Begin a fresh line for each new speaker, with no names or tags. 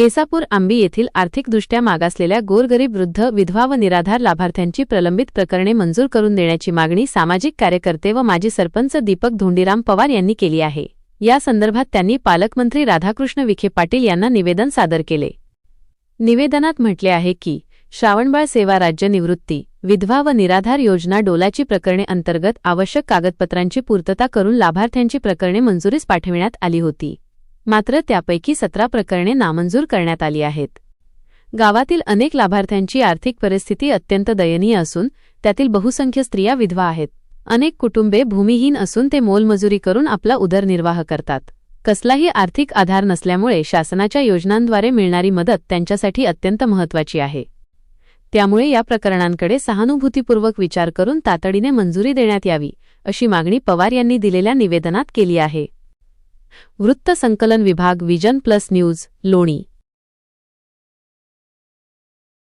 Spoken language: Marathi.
केसापूर आंबी येथील आर्थिकदृष्ट्या मागासलेल्या गोरगरीब वृद्ध विधवा व निराधार लाभार्थ्यांची प्रलंबित प्रकरणे मंजूर करून देण्याची मागणी सामाजिक कार्यकर्ते व माजी सरपंच दीपक धोंडीराम पवार यांनी केली आहे. या संदर्भात त्यांनी पालकमंत्री राधाकृष्ण विखे पाटील यांना निवेदन सादर केले. निवेदनात म्हटले आहे की श्रावणबाळ सेवा राज्य निवृत्ती विधवा व निराधार योजना डोलाची प्रकरणे अंतर्गत आवश्यक कागदपत्रांची पूर्तता करून लाभार्थ्यांची प्रकरणे मंजुरीस पाठविण्यात आली होती. मात्र त्यापैकी सतरा प्रकरणे नामंजूर करण्यात आली आहेत. गावातील अनेक लाभार्थ्यांची आर्थिक परिस्थिती अत्यंत दयनीय असून त्यातील बहुसंख्य स्त्रिया विधवा आहेत. अनेक कुटुंबे भूमिहीन असून ते मोलमजुरी करून आपला उदरनिर्वाह करतात. कसलाही आर्थिक आधार नसल्यामुळे शासनाच्या योजनांद्वारे मिळणारी मदत त्यांच्यासाठी अत्यंत महत्वाची आहे. त्यामुळे या प्रकरणांकडे सहानुभूतीपूर्वक विचार करून तातडीने मंजुरी देण्यात यावी अशी मागणी पवार यांनी दिलेल्या निवेदनात केली आहे. वृत्त संकलन विभाग विजन प्लस न्यूज लोणी.